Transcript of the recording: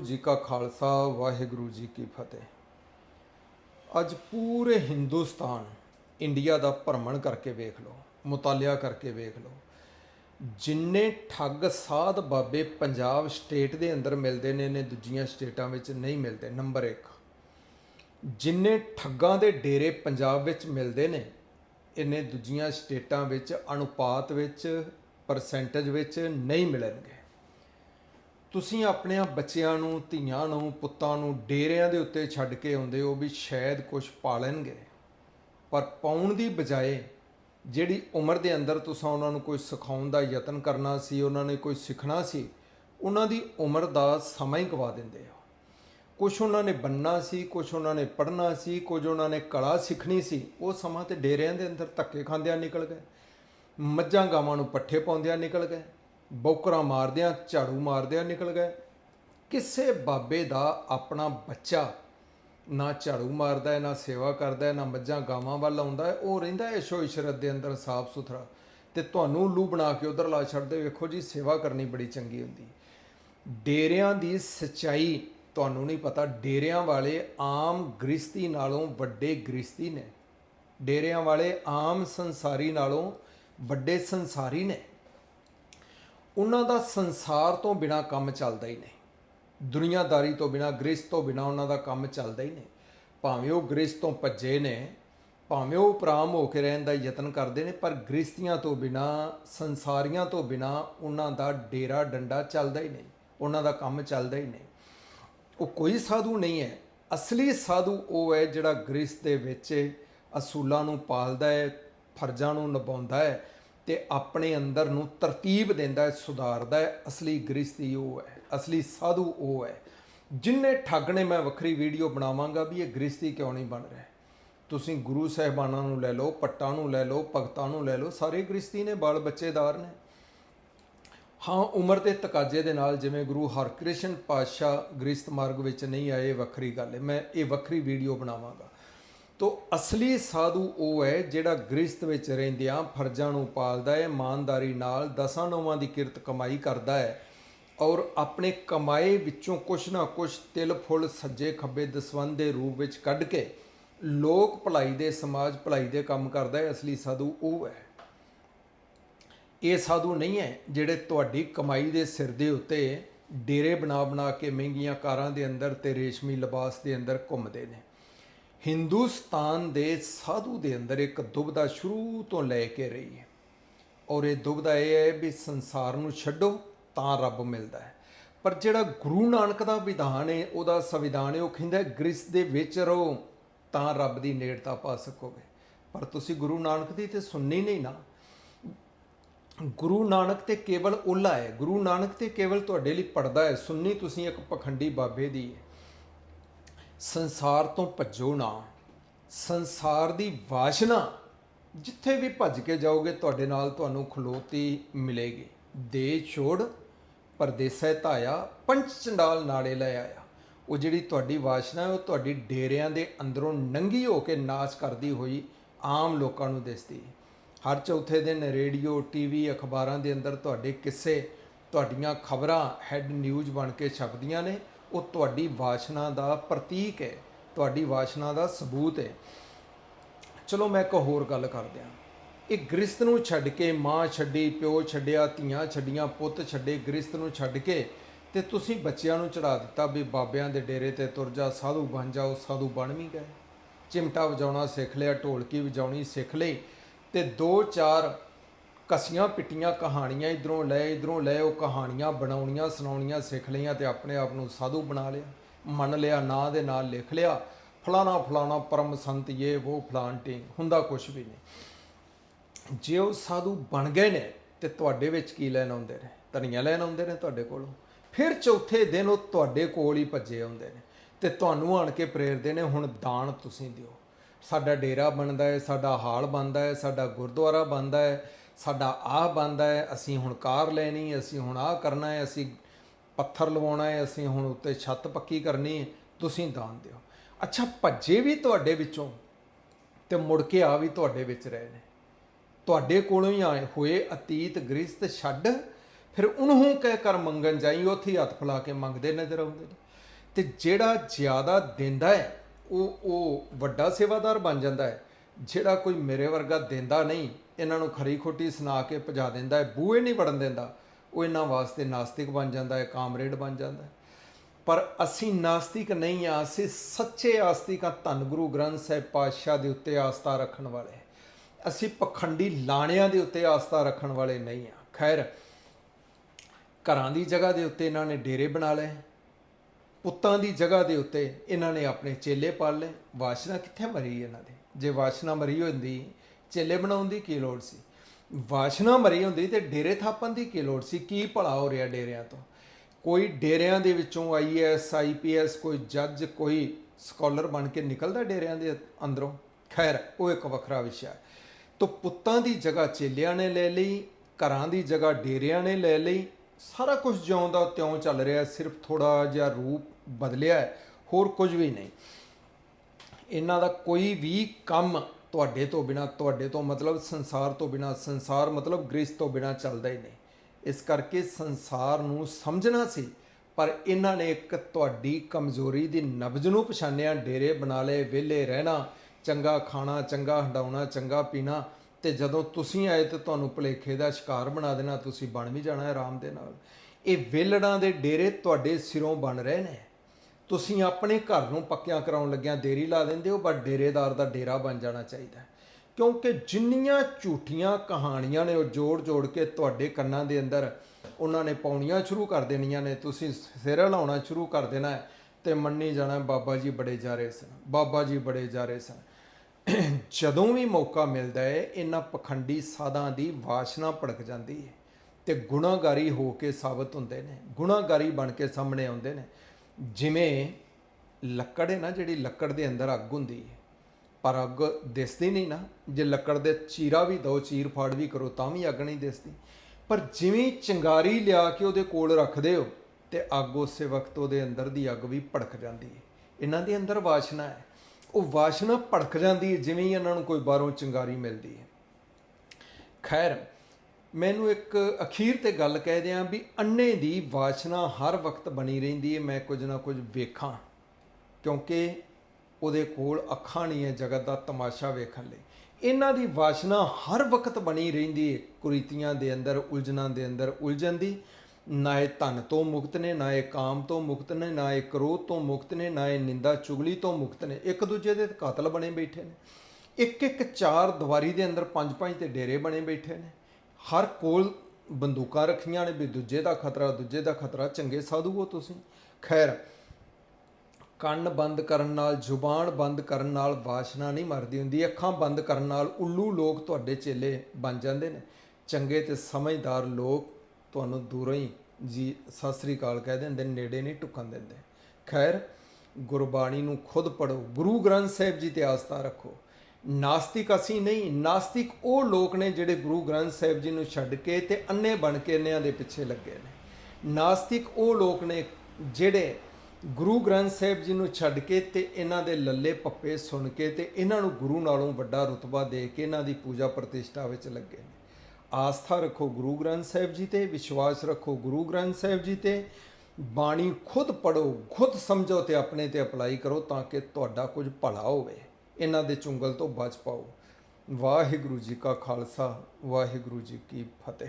ਵਾਹਿਗੁਰੂ ਜੀ ਕਾ ਖਾਲਸਾ, ਵਾਹਿਗੁਰੂ ਜੀ ਕੀ ਫਤਿਹ। ਅੱਜ ਪੂਰੇ ਹਿੰਦੁਸਤਾਨ ਇੰਡੀਆ ਦਾ ਭ੍ਰਮਣ ਕਰਕੇ ਵੇਖ ਲਓ, ਮੁਤਾਲਿਆ ਕਰਕੇ ਵੇਖ ਲਓ। ਜਿੰਨੇ ਠੱਗ ਸਾਧ ਬਾਬੇ ਪੰਜਾਬ ਸਟੇਟ ਦੇ ਅੰਦਰ ਮਿਲਦੇ ਨੇ ਨੇ ਦੂਜੀਆਂ ਸਟੇਟਾਂ ਵਿੱਚ ਨਹੀਂ ਮਿਲਦੇ, ਨੰਬਰ 1 ਜਿੰਨੇ ਠੱਗਾਂ ਦੇ ਡੇਰੇ ਪੰਜਾਬ ਵਿੱਚ ਮਿਲਦੇ ਨੇ, ਇਹਨੇ ਦੂਜੀਆਂ ਸਟੇਟਾਂ ਵਿੱਚ ਅਨੁਪਾਤ ਵਿੱਚ ਪਰਸੈਂਟੇਜ ਵਿੱਚ ਨਹੀਂ ਮਿਲਣਗੇ। ਤੁਸੀਂ ਆਪਣੇ ਬੱਚਿਆਂ ਨੂੰ, ਧੀਆਂ ਨੂੰ, ਪੁੱਤਾਂ ਨੂੰ ਡੇਰਿਆਂ ਦੇ ਉੱਤੇ ਛੱਡ ਕੇ ਆਉਂਦੇ ਹੋ ਵੀ ਸ਼ਾਇਦ ਕੁਝ ਪਾ ਲੈਣਗੇ। ਪਰ ਪਾਉਣ ਦੀ ਬਜਾਏ ਜਿਹੜੀ ਉਮਰ ਦੇ ਅੰਦਰ ਤੁਸੀਂ ਉਹਨਾਂ ਨੂੰ ਕੋਈ ਸਿਖਾਉਣ ਦਾ ਯਤਨ ਕਰਨਾ ਸੀ, ਉਹਨਾਂ ਨੇ ਕੋਈ ਸਿੱਖਣਾ ਸੀ, ਉਹਨਾਂ ਦੀ ਉਮਰ ਦਾ ਸਮਾਂ ਹੀ ਗਵਾ ਦਿੰਦੇ ਹੋ। ਕੁਝ ਉਹਨਾਂ ਨੇ ਬੰਨਣਾ ਸੀ ਕੁਝ ਉਹਨਾਂ ਨੇ ਪੜ੍ਹਨਾ ਸੀ, ਕੁਝ ਉਹਨਾਂ ਨੇ ਕਲਾ ਸਿੱਖਣੀ ਸੀ, ਉਹ ਸਮਾਂ ਤੇ ਡੇਰਿਆਂ ਦੇ ਅੰਦਰ ਧੱਕੇ ਖਾਂਦਿਆਂ ਨਿਕਲ ਗਏ। ਮੱਝਾਂ ਗਾਵਾਂ ਨੂੰ ਪੱਠੇ ਪਾਉਂਦਿਆਂ ਨਿਕਲ ਗਏ। ਬੌਕਰਾਂ ਮਾਰਦਿਆਂ, ਝਾੜੂ ਮਾਰਦਿਆਂ ਨਿਕਲ ਗਏ। ਕਿਸੇ ਬਾਬੇ ਦਾ ਆਪਣਾ ਬੱਚਾ ਨਾ ਝਾੜੂ ਮਾਰਦਾ ਹੈ, ਨਾ ਸੇਵਾ ਕਰਦਾ ਹੈ, ਨਾ ਮੱਝਾਂ ਗਾਵਾਂ ਵੱਲ ਆਉਂਦਾ ਹੈ, ਉਹ ਰਹਿੰਦਾ ਹੈ ਇਸ਼ੋ ਇਸ਼ਰਤ ਦੇ ਅੰਦਰ ਸਾਫ਼ ਸੁਥਰਾ। ਤੇ ਤੁਹਾਨੂੰ ਲੂ ਬਣਾ ਕੇ ਉਧਰ ਲਾ ਛੱਡਦੇ ਵੇਖੋ ਜੀ, ਸੇਵਾ ਕਰਨੀ ਬੜੀ ਚੰਗੀ ਹੁੰਦੀ। ਡੇਰਿਆਂ ਦੀ ਸਚਾਈ ਤੁਹਾਨੂੰ ਨਹੀਂ ਪਤਾ, ਡੇਰਿਆਂ ਵਾਲੇ ਆਮ ਗ੍ਰਸਤੀ ਨਾਲੋਂ ਵੱਡੇ ਗ੍ਰਸਤੀ ਨੇ। ਡੇਰਿਆਂ ਵਾਲੇ ਆਮ ਸੰਸਾਰੀ ਨਾਲੋਂ ਵੱਡੇ ਸੰਸਾਰੀ ਨੇ। ਉਹਨਾਂ ਦਾ ਸੰਸਾਰ ਤੋਂ ਬਿਨਾ ਕੰਮ ਚੱਲਦਾ ਹੀ ਨਹੀਂ। ਦੁਨੀਆਦਾਰੀ ਤੋਂ ਬਿਨਾ ਗ੍ਰਸਤ ਤੋਂ ਬਿਨਾ ਉਹਨਾਂ ਦਾ ਕੰਮ ਚੱਲਦਾ ਹੀ ਨਹੀਂ। ਭਾਵੇਂ ਉਹ ਗ੍ਰਸਤ ਤੋਂ ਭੱਜੇ ਨੇ, ਭਾਵੇਂ ਉਹ ਪ੍ਰਾਮ ਹੋ ਕੇ ਰਹਿਣ ਦਾ ਯਤਨ ਕਰਦੇ ਨੇ, ਪਰ ਗ੍ਰਸਤੀਆਂ ਤੋਂ ਬਿਨਾ, ਸੰਸਾਰੀਆਂ ਤੋਂ ਬਿਨਾ ਉਹਨਾਂ ਦਾ ਡੇਰਾ ਡੰਡਾ ਚੱਲਦਾ ਹੀ ਨਹੀਂ। ਉਹਨਾਂ ਦਾ ਕੰਮ ਚੱਲਦਾ ਹੀ ਨਹੀਂ। ਉਹ ਕੋਈ ਸਾਧੂ ਨਹੀਂ ਹੈ। ਅਸਲੀ ਸਾਧੂ ਉਹ ਹੈ ਜਿਹੜਾ ਗ੍ਰਸਤ ਦੇ ਵਿੱਚ ਅਸੂਲਾਂ ਨੂੰ ਪਾਲਦਾ ਹੈ, ਫਰਜ਼ਾਂ ਨੂੰ ਨਿਭਾਉਂਦਾ ਹੈ ਤੇ ਆਪਣੇ ਅੰਦਰ ਨੂੰ ਤਰਤੀਬ ਦਿੰਦਾ ਹੈ, ਸੁਧਾਰਦਾ ਹੈ। ਅਸਲੀ ਗ੍ਰਸਤੀ ਉਹ ਹੈ, ਅਸਲੀ ਸਾਧੂ ਉਹ ਹੈ। ਜਿੰਨੇ ਠੱਗ ਨੇ, ਮੈਂ ਵੱਖਰੀ ਵੀਡੀਓ ਬਣਾਵਾਂਗਾ ਵੀ ਇਹ ਗ੍ਰਸਤੀ ਕਿਉਂ ਨਹੀਂ ਬਣ ਰਿਹਾ। ਤੁਸੀਂ ਗੁਰੂ ਸਾਹਿਬਾਨਾਂ ਨੂੰ ਲੈ ਲਓ ਪੱਟਾਂ ਨੂੰ ਲੈ ਲਓ, ਭਗਤਾਂ ਨੂੰ ਲੈ ਲਓ, ਸਾਰੇ ਗ੍ਰਸਤੀ ਨੇ, ਬਾਲ ਬੱਚੇਦਾਰ ਨੇ। ਹਾਂ, ਉਮਰ ਦੇ ਤਕਾਜ਼ੇ ਦੇ ਨਾਲ ਜਿਵੇਂ ਗੁਰੂ ਹਰਕ੍ਰਿਸ਼ਨ ਪਾਤਸ਼ਾਹ ਗ੍ਰਸਤ ਮਾਰਗ ਵਿੱਚ ਨਹੀਂ ਆਏ ਵੱਖਰੀ ਗੱਲ ਹੈ। ਮੈਂ ਇਹ ਵੱਖਰੀ ਵੀਡੀਓ ਬਣਾਵਾਂਗਾ। ਤੋ ਅਸਲੀ ਸਾਧੂ ਉਹ ਹੈ ਜਿਹੜਾ ਗ੍ਰਸਤ ਵਿੱਚ ਰਹਿੰਦਿਆਂ ਫਰਜ਼ਾਂ ਨੂੰ ਪਾਲਦਾ ਹੈ, ਇਮਾਨਦਾਰੀ ਨਾਲ ਦਸਾਂ ਨੌਵਾਂ ਦੀ ਕਿਰਤ ਕਮਾਈ ਕਰਦਾ ਹੈ ਔਰ ਆਪਣੇ ਕਮਾਏ ਵਿੱਚੋਂ ਕੁਛ ਨਾ ਕੁਛ ਤਿਲ, ਫੁੱਲ, ਸੱਜੇ ਖੱਬੇ ਦਸਵੰਦ ਦੇ ਰੂਪ ਵਿੱਚ ਕੱਢ ਕੇ ਲੋਕ ਭਲਾਈ ਦੇ, ਸਮਾਜ ਭਲਾਈ ਦੇ ਕੰਮ ਕਰਦਾ ਹੈ, ਅਸਲੀ ਸਾਧੂ ਉਹ ਹੈ। ਇਹ ਸਾਧੂ ਨਹੀਂ ਹੈ ਜਿਹੜੇ ਤੁਹਾਡੀ ਕਮਾਈ ਦੇ ਸਿਰ ਦੇ ਉੱਤੇ ਡੇਰੇ ਬਣਾ ਬਣਾ ਕੇ ਮਹਿੰਗੀਆਂ ਕਾਰਾਂ ਦੇ ਅੰਦਰ ਤੇ ਰੇਸ਼ਮੀ ਲਿਬਾਸ ਦੇ ਅੰਦਰ ਘੁੰਮਦੇ ਨੇ। ਹਿੰਦੁਸਤਾਨ ਦੇ ਸਾਧੂ ਦੇ ਅੰਦਰ ਇੱਕ ਦੁਬਦਾ ਸ਼ੁਰੂ ਤੋਂ ਲੈ ਕੇ ਰਹੀ ਹੈ। ਔਰ ਇਹ ਦੁਬਦਾ ਇਹ ਹੈ ਵੀ ਸੰਸਾਰ ਨੂੰ ਛੱਡੋ ਤਾਂ ਰੱਬ ਮਿਲਦਾ ਹੈ। ਪਰ ਜਿਹੜਾ ਗੁਰੂ ਨਾਨਕ ਦਾ ਵਿਧਾਨ ਹੈ, ਉਹਦਾ ਸੰਵਿਧਾਨ ਹੈ ਉਹ ਕਹਿੰਦਾ ਗ੍ਰਿਸ ਦੇ ਵਿੱਚ ਰਹੋ ਤਾਂ ਰੱਬ ਦੀ ਨੇੜਤਾ ਪਾ ਸਕੋਗੇ। ਪਰ ਤੁਸੀਂ ਗੁਰੂ ਨਾਨਕ ਦੀ ਤੇ ਸੁਣਨੀ ਨਹੀਂ ਨਾ। ਗੁਰੂ ਨਾਨਕ ਤੇ ਕੇਵਲ ਉਲਾ ਹੈ। ਗੁਰੂ ਨਾਨਕ ਤੇ ਕੇਵਲ ਤੁਹਾਡੇ ਲਈ ਪੜਦਾ ਹੈ। ਸੁਣਨੀ ਤੁਸੀਂ ਇੱਕ ਪਖੰਡੀ ਬਾਬੇ ਦੀ ਹੈ। ਸੰਸਾਰ ਤੋਂ ਭੱਜੋ ਨਾ, ਸੰਸਾਰ ਦੀ ਵਾਸ਼ਨਾ ਜਿੱਥੇ ਵੀ ਭੱਜ ਕੇ ਜਾਓਗੇ, ਤੁਹਾਡੇ ਨਾਲ ਤੁਹਾਨੂੰ ਖਲੋਤੀ ਮਿਲੇਗੀ। ਦੇ ਛੋੜ, ਪਰਦੇਸੈ ਧਾਇਆ ਪੰਚ ਚੰਡਾਲ ਨਾਲੇ ਲੈ ਆਇਆ। ਉਹ ਜਿਹੜੀ ਤੁਹਾਡੀ ਵਾਸ਼ਨਾ ਹੈ ਉਹ ਤੁਹਾਡੀ ਡੇਰਿਆਂ ਦੇ ਅੰਦਰੋਂ ਨੰਗੀ ਹੋ ਕੇ ਨਾਚ ਕਰਦੀ ਹੋਈ ਆਮ ਲੋਕਾਂ ਨੂੰ ਦਿਸਦੀ। ਹਰ ਚੌਥੇ ਦਿਨ ਰੇਡੀਓ, ਟੀਵੀ, ਅਖਬਾਰਾਂ ਦੇ ਅੰਦਰ ਤੁਹਾਡੇ ਕਿੱਸੇ, ਤੁਹਾਡੀਆਂ ਖਬਰਾਂ, ਹੈੱਡ ਨਿਊਜ਼ ਬਣ ਕੇ ਛਪਦੀਆਂ ਨੇ। ਉਹ ਤੁਹਾਡੀ ਵਾਸ਼ਨਾ ਦਾ ਪ੍ਰਤੀਕ ਹੈ, ਤੁਹਾਡੀ ਵਾਸ਼ਨਾ ਦਾ ਸਬੂਤ ਹੈ। ਚਲੋ ਮੈਂ ਇੱਕ ਹੋਰ ਗੱਲ ਕਰਦਿਆਂ। ਇਹ ਗ੍ਰਿਸਤ ਨੂੰ ਛੱਡ ਕੇ ਮਾਂ ਛੱਡੀ, ਪਿਓ ਛੱਡਿਆ, ਧੀਆਂ ਛੱਡੀਆਂ, ਪੁੱਤ ਛੱਡੇ ਗ੍ਰਿਸਤ ਨੂੰ ਛੱਡ ਕੇ ਤੇ ਤੁਸੀਂ ਬੱਚਿਆਂ ਨੂੰ ਚੜਾ ਦਿੱਤਾ ਵੀ ਬਾਬਿਆਂ ਦੇ ਡੇਰੇ ਤੇ ਤੁਰ ਜਾ, ਸਾਧੂ ਬਣ ਜਾਓ ਸਾਧੂ ਬਣ ਵੀ ਗਏ। ਚਿਮਟਾ ਵਜਾਉਣਾ ਸਿੱਖ ਲਿਆ, ਢੋਲਕੀ ਵਜਾਉਣੀ ਸਿੱਖ ਲਈ ਤੇ ਦੋ ਚਾਰ ਕਸੀਆਂ ਪਿੱਟੀਆਂ ਕਹਾਣੀਆਂ ਇਧਰੋਂ ਲੈ ਇਧਰੋਂ ਲੈ, ਉਹ ਕਹਾਣੀਆਂ ਬਣਾਉਣੀਆਂ, ਸੁਣਾਉਣੀਆਂ, ਸਿੱਖ ਲਈਆਂ ਤੇ ਆਪਣੇ ਆਪ ਨੂੰ ਸਾਧੂ ਬਣਾ ਲਿਆ। ਮੰਨ ਲਿਆ, ਨਾਂ ਦੇ ਨਾਲ ਲਿਖ ਲਿਆ। ਫਲਾਣਾ ਫਲਾਣਾ ਪਰਮ ਸੰਤ ਇਹ ਉਹ ਫਲਾਣ ਹੁੰਦਾ ਕੁਝ ਵੀ ਨਹੀਂ। ਜੇ ਉਹ ਸਾਧੂ ਬਣ ਗਏ ਨੇ, ਤੇ ਤੁਹਾਡੇ ਵਿੱਚ ਕੀ ਲੈਣ ਆਉਂਦੇ ਨੇ? ਧਨੀਆ ਲੈਣ ਆਉਂਦੇ ਨੇ ਤੁਹਾਡੇ ਕੋਲੋਂ? ਫਿਰ ਚੌਥੇ ਦਿਨ ਉਹ ਤੁਹਾਡੇ ਕੋਲ ਹੀ ਭੱਜੇ ਆਉਂਦੇ ਨੇ ਤੇ ਤੁਹਾਨੂੰ ਆਣ ਕੇ ਪ੍ਰੇਰਦੇ ਨੇ, ਹੁਣ ਦਾਨ ਤੁਸੀਂ ਦਿਓ। ਸਾਡਾ ਡੇਰਾ ਬਣਦਾ ਹੈ ਸਾਡਾ ਹਾਲ ਬਣਦਾ ਹੈ ਸਾਡਾ ਗੁਰਦੁਆਰਾ ਬਣਦਾ ਹੈ ਸਾਡਾ ਆਹ ਬਣਦਾ ਹੈ, ਅਸੀਂ ਹੁਣ ਕਾਰ ਲੈਣੀ ਅਸੀਂ ਹੁਣ ਆਹ ਕਰਨਾ ਹੈ, ਅਸੀਂ ਪੱਥਰ ਲਵਾਉਣਾ ਹੈ, ਅਸੀਂ ਹੁਣ ਉੱਤੇ ਛੱਤ ਪੱਕੀ ਕਰਨੀ ਹੈ, ਤੁਸੀਂ ਦਾਨ ਦਿਓ। ਅੱਛਾ, ਭੱਜੇ ਵੀ ਤੁਹਾਡੇ ਵਿੱਚੋਂ ਤੇ ਮੁੜ ਕੇ ਆ ਵੀ ਤੁਹਾਡੇ ਵਿੱਚ ਰਹੇ ਨੇ। ਤੁਹਾਡੇ ਕੋਲੋਂ ਹੀ ਆਏ ਹੋਏ ਅਤੀਤ ਗ੍ਰਸਤ ਛੱਡ, ਫਿਰ ਉਹਨੂੰ ਕਹਿ ਕਰ ਮੰਗਣ ਜਾਈ, ਉੱਥੇ ਹੀ ਹੱਥ ਫਲਾ ਕੇ ਮੰਗਦੇ ਨਜ਼ਰ ਆਉਂਦੇ ਨੇ। ਤੇ ਜਿਹੜਾ ਜ਼ਿਆਦਾ ਦਿੰਦਾ ਹੈ, ਉਹ ਉਹ ਵੱਡਾ ਸੇਵਾਦਾਰ ਬਣ ਜਾਂਦਾ ਹੈ। ਜਿਹੜਾ ਕੋਈ ਮੇਰੇ ਵਰਗਾ ਦਿੰਦਾ ਨਹੀਂ, ਇਹਨਾਂ ਨੂੰ ਖਰੀ ਖੋਟੀ ਸੁਣਾ ਕੇ ਭਜਾ ਦਿੰਦਾ ਹੈ, ਬੂਹੇ ਨਹੀਂ ਵੜਨ ਦਿੰਦਾ, ਉਹ ਇਹਨਾਂ ਵਾਸਤੇ ਨਾਸਤਿਕ ਬਣ ਜਾਂਦਾ ਹੈ, ਕਾਮਰੇਡ ਬਣ ਜਾਂਦਾ ਹੈ। ਪਰ ਅਸੀਂ ਨਾਸਤਿਕ ਨਹੀਂ ਆ ਅਸੀਂ ਸੱਚੇ ਆਸਤਿਕ ਆ ਧੰਨ ਗੁਰੂ ਗ੍ਰੰਥ ਸਾਹਿਬ ਪਾਤਸ਼ਾਹ ਦੇ ਉੱਤੇ ਆਸਥਾ ਰੱਖਣ ਵਾਲੇ ਅਸੀਂ ਪਖੰਡੀ ਲਾਣਿਆਂ ਦੇ ਉੱਤੇ ਆਸਥਾ ਰੱਖਣ ਵਾਲੇ ਨਹੀਂ ਆ ਖੈਰ, ਘਰਾਂ ਦੀ ਜਗ੍ਹਾ ਦੇ ਉੱਤੇ ਇਹਨਾਂ ਨੇ ਡੇਰੇ ਬਣਾ ਲਏ ਪੁੱਤਾਂ ਦੀ ਜਗ੍ਹਾ ਦੇ ਉੱਤੇ ਇਹਨਾਂ ਨੇ ਆਪਣੇ ਚੇਲੇ ਪਾਲ ਲਏ। ਵਾਸ਼ਨਾ ਕਿੱਥੇ ਮਰੀ ਇਹਨਾਂ ਦੀ? ਜੇ ਵਾਸ਼ਨਾ ਮਰੀ ਹੁੰਦੀ, ਚੇਲੇ ਬਣਾਉਣ ਦੀ ਕੀ ਲੋੜ ਸੀ? ਵਾਸ਼ਨਾ ਮਰੀ ਹੁੰਦੀ ਤੇ ਡੇਰੇ ਥਾਪਣ ਦੀ ਕੀ ਲੋੜ ਸੀ? ਕੀ ਭਲਾ ਹੋ ਰਿਹਾ ਡੇਰਿਆਂ ਤੋਂ? ਕੋਈ ਡੇਰਿਆਂ ਦੇ ਵਿੱਚੋਂ ਆਈਐਸ ਆਈਪੀਐਸ ਕੋਈ ਜੱਜ, ਕੋਈ ਸਕਾਲਰ ਬਣ ਕੇ ਨਿਕਲਦਾ ਡੇਰਿਆਂ ਦੇ ਅੰਦਰੋਂ? ਖੈਰ, ਉਹ ਇੱਕ ਵੱਖਰਾ ਵਿਸ਼ਾ ਹੈ। ਤੋ ਪੁੱਤਾਂ ਦੀ ਜਗ੍ਹਾ ਚੇਲਿਆਂ ਨੇ ਲੈ ਲਈ, ਘਰਾਂ ਦੀ ਜਗ੍ਹਾ ਡੇਰਿਆਂ ਨੇ ਲੈ ਲਈ ਸਾਰਾ ਕੁਝ ਜਿਉਂ ਦਾ ਤਿਉਂ ਚੱਲ ਰਿਹਾ, ਸਿਰਫ ਥੋੜਾ ਜਿਹਾ ਰੂਪ ਬਦਲਿਆ ਹੈ, ਹੋਰ ਕੁਝ ਵੀ ਨਹੀਂ। ਇਹਨਾਂ ਦਾ ਕੋਈ ਵੀ ਕੰਮ ਤੁਹਾਡੇ ਤੋਂ ਬਿਨਾ, ਤੁਹਾਡੇ ਤੋਂ ਮਤਲਬ ਸੰਸਾਰ ਤੋਂ ਬਿਨਾ, ਸੰਸਾਰ ਮਤਲਬ ਗ੍ਰਸਤ ਤੋਂ ਬਿਨਾ ਚੱਲਦਾ ਹੀ ਨਹੀਂ। ਇਸ ਕਰਕੇ ਸੰਸਾਰ ਨੂੰ ਸਮਝਣਾ ਸੀ, ਪਰ ਇਹਨਾਂ ਨੇ ਇੱਕ ਤੁਹਾਡੀ ਕਮਜ਼ੋਰੀ ਦੀ ਨਬਜ਼ ਨੂੰ ਪਛਾਣਿਆ, ਡੇਰੇ ਬਣਾ ਲਏ, ਵਿਹਲੇ ਰਹਿਣਾ, ਚੰਗਾ ਖਾਣਾ, ਚੰਗਾ ਹੰਡਾਉਣਾ, ਚੰਗਾ ਪੀਣਾ ਤੇ ਜਦੋਂ ਤੁਸੀਂ ਆਏ ਤੇ ਤੁਹਾਨੂੰ ਭੁਲੇਖੇ ਦਾ ਸ਼ਿਕਾਰ ਬਣਾ ਦੇਣਾ, ਤੁਸੀਂ ਬਣ ਵੀ ਜਾਣਾ ਆਰਾਮ ਦੇ ਨਾਲ। ਇਹ ਵਿਹਲੜਾਂ ਦੇ ਡੇਰੇ ਤੁਹਾਡੇ ਸਿਰੋਂ ਬਣ ਰਹੇ ਨੇ। ਤੁਸੀਂ ਆਪਣੇ ਘਰ ਨੂੰ ਪੱਕਿਆਂ ਕਰਾਉਣ ਲੱਗਿਆਂ ਦੇਰੀ ਲਾ ਦਿੰਦੇ ਹੋ ਪਰ ਡੇਰੇਦਾਰ ਦਾ ਡੇਰਾ ਬਣ ਜਾਣਾ ਚਾਹੀਦਾ ਕਿਉਂਕਿ ਜਿੰਨੀਆਂ ਝੂਠੀਆਂ ਕਹਾਣੀਆਂ ਨੇ ਉਹ ਜੋੜ-ਜੋੜ ਕੇ ਤੁਹਾਡੇ ਕੰਨਾਂ ਦੇ ਅੰਦਰ ਉਹਨਾਂ ਨੇ ਪਾਉਣੀਆਂ ਸ਼ੁਰੂ ਕਰ ਦੇਣੀਆਂ ਨੇ, ਤੁਸੀਂ ਸਿਰ ਹਿਲਾਉਣਾ ਸ਼ੁਰੂ ਕਰ ਦੇਣਾ ਹੈ ਤੇ ਮੰਨੀ ਜਾਣਾ, ਬਾਬਾ ਜੀ ਬੜੇ ਜਾ ਰਹੇ ਸਨ, ਬਾਬਾ ਜੀ ਬੜੇ ਜਾ ਰਹੇ ਸਨ। ਜਦੋਂ ਵੀ ਮੌਕਾ ਮਿਲਦਾ ਹੈ, ਇਹਨਾਂ ਪਖੰਡੀ ਸਾਧਾਂ ਦੀ ਵਾਸ਼ਨਾ ਭੜਕ ਜਾਂਦੀ ਹੈ ਤੇ ਗੁਨਾਹਗਾਰੀ ਹੋ ਕੇ ਸਾਬਤ ਹੁੰਦੇ ਨੇ, ਗੁਨਾਹਗਾਰੀ ਬਣ ਕੇ ਸਾਹਮਣੇ ਆਉਂਦੇ ਨੇ। ਜਿਵੇਂ ਲੱਕੜ ਹੈ ਨਾ, ਜਿਹੜੀ ਲੱਕੜ ਦੇ ਅੰਦਰ ਅੱਗ ਹੁੰਦੀ ਹੈ, ਪਰ ਅੱਗ ਦਿਸਦੀ ਨਹੀਂ ਨਾ। ਜੇ ਲੱਕੜ ਦੇ ਚੀਰਾ ਵੀ ਦੋ, ਚੀਰ ਫਾੜ ਵੀ ਕਰੋ, ਤਾਂ ਵੀ ਅੱਗ ਨਹੀਂ ਦਿਸਦੀ। ਪਰ ਜਿਵੇਂ ਚਿੰਗਾਰੀ ਲਿਆ ਕੇ ਉਹਦੇ ਕੋਲ ਰੱਖਦੇ ਹੋ, ਤੇ ਅੱਗ ਉਸੇ ਵਕਤ ਉਹਦੇ ਅੰਦਰ ਦੀ ਅੱਗ ਵੀ ਭੜਕ ਜਾਂਦੀ ਹੈ। ਇਹਨਾਂ ਦੇ ਅੰਦਰ ਵਾਸ਼ਨਾ ਹੈ। ਉਹ ਵਾਸ਼ਨਾ ਭੜਕ ਜਾਂਦੀ ਹੈ, ਜਿਵੇਂ ਹੀ ਇਹਨਾਂ ਨੂੰ ਕੋਈ ਬਾਹਰੋਂ ਚਿੰਗਾਰੀ ਮਿਲਦੀ ਹੈ। ਖੈਰ, ਮੈਨੂੰ ਇੱਕ ਅਖੀਰ ਤੇ ਗੱਲ ਕਹਿ ਦਿਆਂ ਵੀ ਅੰਨੇ ਦੀ ਵਾਸ਼ਨਾ ਹਰ ਵਕਤ ਬਣੀ ਰਹਿੰਦੀ ਹੈ, ਮੈਂ ਕੁਝ ਨਾ ਕੁਝ ਵੇਖਾਂ, ਕਿਉਂਕਿ ਉਹਦੇ ਕੋਲ ਅੱਖਾਂ ਨਹੀਂ ਹੈ, ਜਗਤ ਦਾ ਤਮਾਸ਼ਾ ਵੇਖਣ ਲਈ। ਇਹਨਾਂ ਦੀ ਵਾਸ਼ਨਾ ਹਰ ਵਕਤ ਬਣੀ ਰਹਿੰਦੀ ਹੈ, ਕੁਰੀਤੀਆਂ ਦੇ ਅੰਦਰ, ਉਲਝਣਾਂ ਦੇ ਅੰਦਰ ਉਲਝਣ ਦੀ। ਨਾ ਇਹ ਧਨ ਤੋਂ ਮੁਕਤ ਨੇ, ਨਾ ਇਹ ਕਾਮ ਤੋਂ ਮੁਕਤ ਨੇ, ਨਾ ਇਹ ਕ੍ਰੋਧ ਤੋਂ ਮੁਕਤ ਨੇ, ਨਾ ਇਹ ਨਿੰਦਾ ਚੁਗਲੀ ਤੋਂ ਮੁਕਤ ਨੇ। ਇੱਕ ਦੂਜੇ ਦੇ ਕਾਤਲ ਬਣੇ ਬੈਠੇ ਨੇ। ਇੱਕ ਇੱਕ ਚਾਰ ਦੀਵਾਰੀ ਦੇ ਅੰਦਰ ਪੰਜ ਪੰਜ ਤੇ ਡੇਰੇ ਬਣੇ ਬੈਠੇ ਨੇ। ਹਰ ਕੋਲ ਬੰਦੂਕਾਂ ਰੱਖੀਆਂ ਨੇ ਵੀ ਦੂਜੇ ਦਾ ਖਤਰਾ, ਦੂਜੇ ਦਾ ਖਤਰਾ, ਚੰਗੇ ਸਾਧੂ ਹੋ ਤੁਸੀਂ। ਖੈਰ, ਕੰਨ ਬੰਦ ਕਰਨ ਨਾਲ, ਜ਼ੁਬਾਨ ਬੰਦ ਕਰਨ ਨਾਲ ਵਾਸ਼ਨਾ ਨਹੀਂ ਮਰਦੀ ਹੁੰਦੀ। ਅੱਖਾਂ ਬੰਦ ਕਰਨ ਨਾਲ ਉੱਲੂ ਲੋਕ ਤੁਹਾਡੇ ਚੇਲੇ ਬਣ ਜਾਂਦੇ ਨੇ। ਚੰਗੇ ਤੇ ਸਮਝਦਾਰ ਲੋਕ ਤੁਹਾਨੂੰ ਦੂਰੋਂ ਹੀ ਜੀ, ਸਤਿ ਸ੍ਰੀ ਅਕਾਲ ਕਹਿ ਦਿੰਦੇ, ਨੇੜੇ ਨਹੀਂ ਟੁਕਣ ਦਿੰਦੇ। ਖੈਰ, ਗੁਰਬਾਣੀ ਨੂੰ ਖੁਦ ਪੜੋ ਗੁਰੂ ਗ੍ਰੰਥ ਸਾਹਿਬ ਜੀ ਤੇ ਆਸਥਾ ਰੱਖੋ। ਨਾਸਤਿਕ ਅਸੀਂ ਨਹੀਂ, ਨਾਸਤਿਕ ਉਹ ਲੋਕ ਨੇ ਜਿਹੜੇ ਗੁਰੂ ਗ੍ਰੰਥ ਸਾਹਿਬ ਜੀ ਨੂੰ ਛੱਡ ਕੇ ਤੇ ਅੰਨੇ ਬਣ ਕੇ ਇੰਨਿਆਂ ਦੇ ਪਿੱਛੇ ਲੱਗੇ ਨੇ। ਨਾਸਤਿਕ ਉਹ ਲੋਕ ਨੇ ਜਿਹੜੇ ਗੁਰੂ ਗ੍ਰੰਥ ਸਾਹਿਬ ਜੀ ਨੂੰ ਛੱਡ ਕੇ ਤੇ ਇਹਨਾਂ ਦੇ ਲੱਲੇ ਪੱਪੇ ਸੁਣ ਕੇ ਤੇ ਇਹਨਾਂ ਨੂੰ ਗੁਰੂ ਨਾਲੋਂ ਵੱਡਾ ਰੁਤਬਾ ਦੇ ਕੇ ਇਹਨਾਂ ਦੀ ਪੂਜਾ ਪ੍ਰਤਿਸ਼ਠਾ ਵਿੱਚ ਲੱਗੇ ਨੇ। ਆਸਥਾ ਰੱਖੋ ਗੁਰੂ ਗ੍ਰੰਥ ਸਾਹਿਬ ਜੀ ਤੇ, ਵਿਸ਼ਵਾਸ ਰੱਖੋ ਗੁਰੂ ਗ੍ਰੰਥ ਸਾਹਿਬ ਜੀ ਤੇ। ਬਾਣੀ ਖੁਦ ਪੜੋ ਖੁਦ ਸਮਝੋ ਤੇ ਆਪਣੇ ਤੇ ਅਪਲਾਈ ਕਰੋ ਤਾਂ ਕਿ ਤੁਹਾਡਾ ਕੁਝ ਭਲਾ ਹੋਵੇ। ਇਹਨਾਂ ਦੇ ਚੁੰਗਲ ਤੋਂ ਬਚ ਪਾਓ। ਵਾਹਿਗੁਰੂ ਜੀ ਕਾ ਖਾਲਸਾ, ਵਾਹਿਗੁਰੂ ਜੀ ਕੀ ਫਤਿਹ।